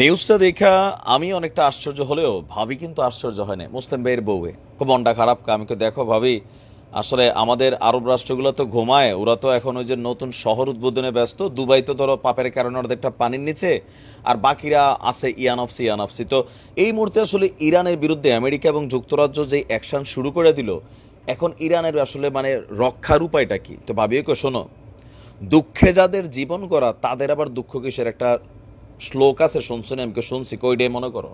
নিউজটা দেখা আমি অনেকটা আশ্চর্য হলেও ভাবি কিন্তু আশ্চর্য হয় না মুসলিম ভাইয়ের বউয়ে। খুব মনটা খারাপ। তো দেখো ভাবি, আসলে আমাদের আরব রাষ্ট্রগুলো তো ঘুমায়। ওরা তো এখন ওই যে নতুন শহর উদ্বোধনে ব্যস্ত। দুবাই তো ধরো পাপের কারণে অর্ধেকটা পানির নিচে। আর বাকিরা আছে ইয়ানফসি ইয়ানফসি তো এই মুহূর্তে আসলে ইরানের বিরুদ্ধে আমেরিকা এবং যুক্তরাজ্য যে অ্যাকশন শুরু করে দিল, এখন ইরানের আসলে মানে রক্ষার উপায়টা কি? তো ভাবিও শোনো। দুঃখে যাদের জীবন করা তাদের আবার দুঃখ কিসের? একটা শ্লোক আছে, শুনছো না? আমি শুনছি কইডে মনে করো।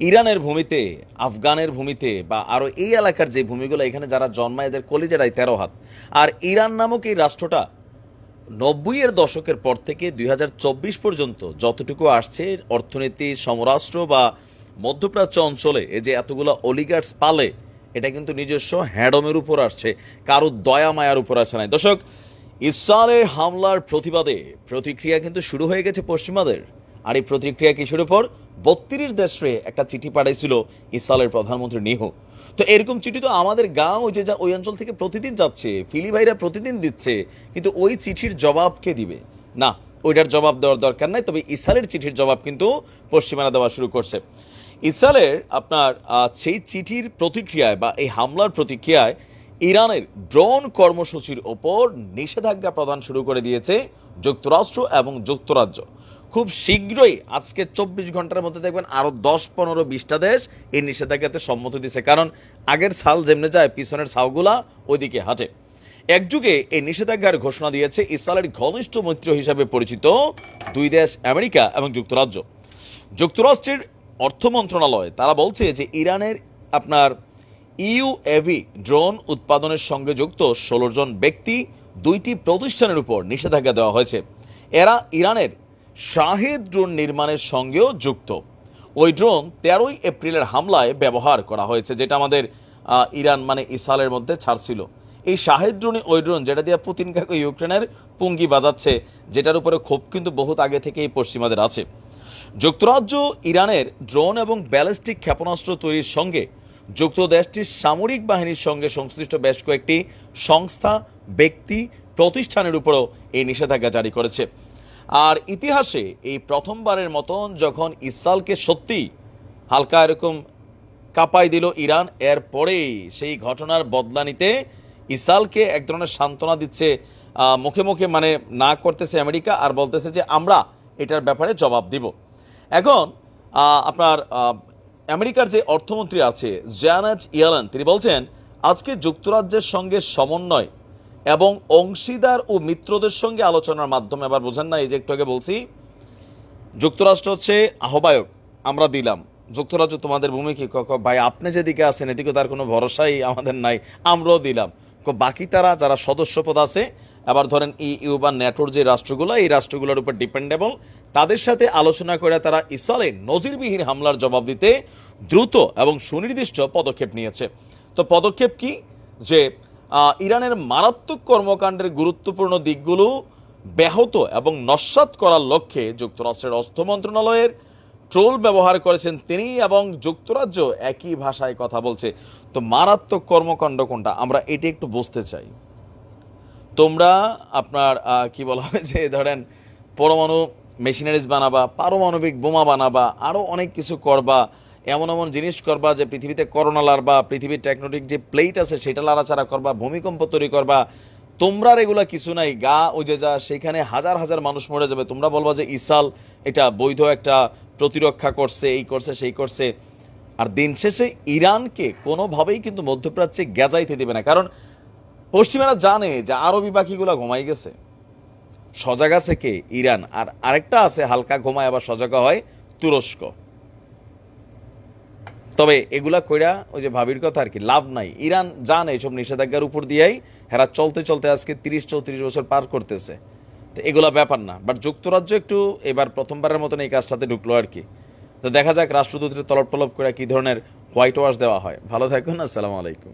ইরানের ভূমিতে, আফগানের ভূমিতে বা আরও এই এলাকার যে ভূমিগুলো, এখানে যারা জন্মায় এদের কলিজারাই তেরো হাত। আর ইরান নামক এই রাষ্ট্রটা নব্বইয়ের দশকের পর থেকে দুই হাজার চব্বিশ পর্যন্ত যতটুকু আসছে, অর্থনীতি, সমরাষ্ট্র বা মধ্যপ্রাচ্য অঞ্চলে, এই যে এতগুলো অলিগার্স পালে, এটা কিন্তু নিজস্ব হ্যাডমের উপর আসছে। কারও দয়া, মায়ার উপর আসে নাই। দর্শক, ইসরায়েলের হামলার প্রতিবাদে প্রতিক্রিয়া কিন্তু শুরু হয়ে গেছে পশ্চিমাদের। আর এই প্রতিক্রিয়া কিশোর উপর? বত্রিশ দেশে একটা চিঠি পাঠাইছিল ইসরায়েলের প্রধানমন্ত্রী নিহু। তো এরকম চিঠি তো আমাদের গাঁও, যে যা ওই অঞ্চল থেকে প্রতিদিন যাচ্ছে, ফিলি ভাইরা প্রতিদিন দিচ্ছে, কিন্তু ওই চিঠির জবাব কে দিবে? না, ওইটার জবাব দেওয়ার দরকার নাই, তবে ইসরায়েলের চিঠির জবাব কিন্তু পশ্চিমারা দেওয়া শুরু করছে। ইসরায়েলের আপনার সেই চিঠির প্রতিক্রিয়ায় বা এই হামলার প্রতিক্রিয়ায় ইরানের ড্রোন কর্মসূচির ওপর নিষেধাজ্ঞা প্রদান শুরু করে দিয়েছে যুক্তরাষ্ট্র এবং যুক্তরাজ্য। খুব শীঘ্রই আজকে চব্বিশ ঘণ্টার মধ্যে দেখবেন আরও দশ, পনেরো, বিশটা দেশ এই নিষেধাজ্ঞাতে সম্মতি দিছে কারণ আগের সাল যেমনে যায়, পিছনের সাউগুলা ওইদিকে হাঁটে। একযুগে এই নিষেধাজ্ঞার ঘোষণা দিয়েছে ইসরায়েলের ঘনিষ্ঠ মৈত্র হিসাবে পরিচিত দুই দেশ, আমেরিকা এবং যুক্তরাজ্য। যুক্তরাষ্ট্রের অর্থ মন্ত্রণালয়, তারা বলছে যে ইরানের আপনার ইউএভি ড্রোন উৎপাদনের সঙ্গে যুক্ত ষোলো জন ব্যক্তি দুইটি প্রতিষ্ঠানের উপর নিষেধাজ্ঞা দেওয়া হয়েছে। এরা ইরানের শাহেদ ড্রোন নির্মাণের সঙ্গেও যুক্ত। ওই ড্রোন তেরোই এপ্রিলের হামলায় ব্যবহার করা হয়েছে, যেটা আমাদের ইরান মানে ইসরায়েলের মধ্যে ছাড়ছিল। এই শাহেদ ড্রোনে ওই ড্রোন, যেটা দিয়ে পুতিন কাকু ইউক্রেনের পুঙ্গি বাজাচ্ছে, যেটার উপরে ক্ষোভ কিন্তু বহুত আগে থেকেই পশ্চিমাদের আছে। যুক্তরাজ্য, ইরানের ড্রোন এবং ব্যালিস্টিক ক্ষেপণাস্ত্র তৈরির সঙ্গে যুক্ত দেশটির সামরিক বাহিনীর সঙ্গে সংশ্লিষ্ট বেশ কয়েকটি সংস্থা, ব্যক্তি, প্রতিষ্ঠানের উপরও এই নিষেধাজ্ঞা জারি করেছে। আর ইতিহাসে এই প্রথমবারের মতন যখন ইসরায়েলকে সত্যি হালকা এরকম কাঁপাই দিল ইরান, এরপরেই সেই ঘটনার বদলা নিতে ইসরায়েলকে এক ধরনের সান্ত্বনা দিচ্ছে মুখে মুখে মানে না করতেছে আমেরিকা আর বলতেছে যে আমরা এটার ব্যাপারে জবাব দিব। এখন আপনার আমেরিকার যে অর্থমন্ত্রী আছে, জ্যানেট ইয়ালান, তিনি বলছেন, আজকে যুক্তরাজ্যের সঙ্গে সমন্বয় এবং অংশীদার ও মিত্রদের সঙ্গে আলোচনার মাধ্যমে, আবার বোঝেন না, এই যে একটু আগে বলছি, যুক্তরাষ্ট্র হচ্ছে আহ্বায়ক, আমরা দিলাম। যুক্তরাজ্য তোমাদের ভূমিকা, কি ভাই, আপনি যেদিকে আছেন এদিকে তার কোনো ভরসাই আমাদের নাই, আমরাও দিলাম। বাকি তারা, যারা সদস্যপদ আছে, আবার ধরেন ইউ বা ন্যাটোর যে রাষ্ট্রগুলো, এই রাষ্ট্রগুলোর উপর ডিপেন্ডেবল, তাদের সাথে আলোচনা করে তারা ইসরায়েলে নজিরবিহীন হামলার জবাব দিতে দ্রুত এবং সুনির্দিষ্ট পদক্ষেপ নিয়েছে। তো পদক্ষেপ কি? যে ইরানের মারাত্মক কর্মকাণ্ডের গুরুত্বপূর্ণ দিকগুলো ব্যাহত এবং নস্বাত করার লক্ষ্যে যুক্তরাষ্ট্রের অর্থ মন্ত্রণালয়ের ট্রোল ব্যবহার করেছেন তিনি এবং যুক্তরাজ্য একই ভাষায় কথা বলছে। তো মারাত্মক কর্মকাণ্ড কোনটা? আমরা এটি একটু বুঝতে চাই। তোমরা আপনার কি বলা হয় যে, ধরেন পরমাণু মেশিনারিজ বানাবা, পারমাণবিক বোমা বানাবা আরও অনেক কিছু করবা এমন এমন জিনিস করবা যে পৃথিবীতে করোনা লারবা পৃথিবীর টেকনোটিক যে প্লেট আছে সেটা লাড়াচাড়া করবা, ভূমিকম্প তৈরি করবা। তোমরা এগুলা কিছু নাই, গা ওজে যা, সেখানে হাজার হাজার মানুষ মরে যাবে। তোমরা বলবা যে ইসাল এটা বৈধ একটা প্রতিরক্ষা করছে, এই করছে, সেই করছে। আর দিন শেষে ইরানকে কোনোভাবেই কিন্তু মধ্যপ্রাচ্যে গেজাইতে দেবে না। কারণ পশ্চিমারা জানে যে আরবি পাখিগুলো ঘুমাই গেছে। সজাগ আছে কে? ইরান। আর আরেকটা আছে, হালকা ঘুমায়, আবার সজাগ হয় তুরস্ক। তবে এগুলা কইরা ওই যে ভাবির কথা আর কি, লাভ নাই। ইরান জানে এইসব নিষেধাজ্ঞার উপর দিয়েই হেরা চলতে চলতে আজকে তিরিশ চৌত্রিশ বছর পার করতেছে। তো এগুলা ব্যাপার না বাট যুক্তরাজ্য একটু এবার প্রথমবারের মতন এই কাজটাতে ঢুকলো আর কি। তো দেখা যাক, রাষ্ট্রদূতের তলব টলব করে কী ধরনের হোয়াইট ওয়াশ দেওয়া হয়। ভালো থাকুন, আসসালামু আলাইকুম।